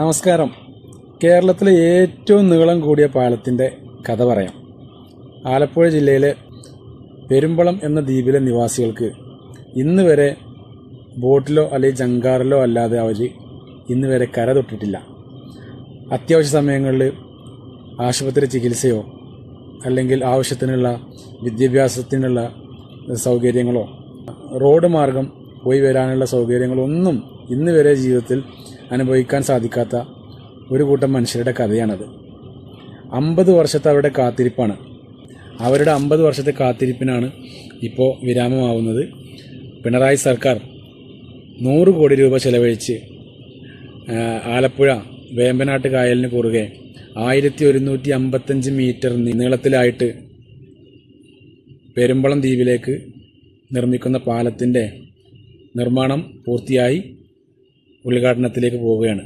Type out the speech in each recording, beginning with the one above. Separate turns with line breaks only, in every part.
നമസ്കാരം. കേരളത്തിലെ ഏറ്റവും നീളം കൂടിയ പാലത്തിന്റെ കഥ പറയാം. ആലപ്പുഴ ജില്ലയിലെ പെരുമ്പളം എന്ന ദ്വീപിലെ നിവാസികൾക്ക് ഇന്ന് വരെ ബോട്ടിലോ അല്ലെങ്കിൽ ജങ്കാറിലോ അല്ലാതെ അവർ ഇന്ന് വരെ കര തൊട്ടിട്ടില്ല. അത്യാവശ്യ സമയങ്ങളിൽ ആശുപത്രി ചികിത്സയോ അല്ലെങ്കിൽ ആവശ്യത്തിനുള്ള വിദ്യാഭ്യാസത്തിനുള്ള സൗകര്യങ്ങളോ റോഡ് മാർഗം പോയി വരാനുള്ള സൗകര്യങ്ങളൊന്നും ഇന്ന് വരെ ജീവിതത്തിൽ അനുഭവിക്കാൻ സാധിക്കാത്ത ഒരു കൂട്ടം മനുഷ്യരുടെ കഥയാണത്. അമ്പത് വർഷത്തെ അവരുടെ കാത്തിരിപ്പാണ്. അവരുടെ അമ്പത് വർഷത്തെ കാത്തിരിപ്പിനാണ് ഇപ്പോൾ വിരാമമാവുന്നത്. പിണറായി സർക്കാർ നൂറ് കോടി രൂപ ചെലവഴിച്ച് ആലപ്പുഴ വേമ്പനാട്ട് കായലിന് കുറുകെ ആയിരത്തി ഒരുന്നൂറ്റി അമ്പത്തഞ്ച് മീറ്റർ നീളത്തിലായിട്ട് പെരുമ്പളം ദ്വീപിലേക്ക് നിർമ്മിക്കുന്ന പാലത്തിന്റെ നിർമ്മാണം പൂർത്തിയായി. ഉദ്ഘാടനത്തിലേക്ക് പോവുകയാണ്.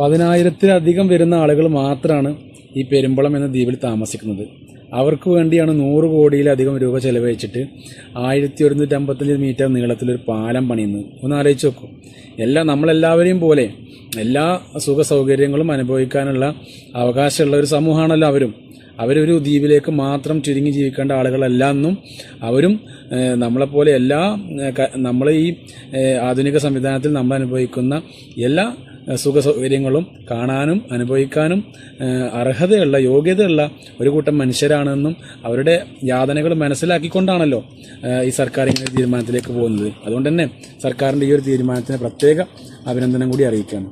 പതിനായിരത്തിലധികം വരുന്ന ആളുകൾ മാത്രമാണ് ഈ പെരുമ്പളം എന്ന ദ്വീപിൽ താമസിക്കുന്നത്. അവർക്ക് വേണ്ടിയാണ് നൂറ് കോടിയിലധികം രൂപ ചെലവഴിച്ചിട്ട് ആയിരത്തി ഒരുന്നൂറ്റി അമ്പത്തഞ്ച് മീറ്റർ നീളത്തിലൊരു പാലം പണിയുന്നത്. ഒന്ന് ആലോചിച്ച് നോക്കൂ. എല്ലാ നമ്മളെല്ലാവരെയും പോലെ എല്ലാ സുഖ സൗകര്യങ്ങളും അനുഭവിക്കാനുള്ള അവകാശമുള്ള ഒരു സമൂഹമാണല്ലോ അവരും. അവരൊരു ദ്വീപിലേക്ക് മാത്രം ചുരുങ്ങി ജീവിക്കേണ്ട ആളുകളല്ല എന്നും അവരും നമ്മളെപ്പോലെ എല്ലാ നമ്മൾ ഈ ആധുനിക സംവിധാനത്തിൽ നമ്മൾ അനുഭവിക്കുന്ന എല്ലാ സുഖ സൗകര്യങ്ങളും കാണാനും അനുഭവിക്കാനും അർഹതയുള്ള യോഗ്യതയുള്ള ഒരു കൂട്ടം മനുഷ്യരാണെന്നും അവരുടെ യാതനകൾ മനസ്സിലാക്കിക്കൊണ്ടാണല്ലോ ഈ സർക്കാർ ഇങ്ങനെ തീരുമാനത്തിലേക്ക് പോകുന്നത്. അതുകൊണ്ട് തന്നെ സർക്കാരിന്റെ ഈ ഒരു തീരുമാനത്തിന് പ്രത്യേക അഭിനന്ദനം കൂടി അറിയിക്കുകയാണ്.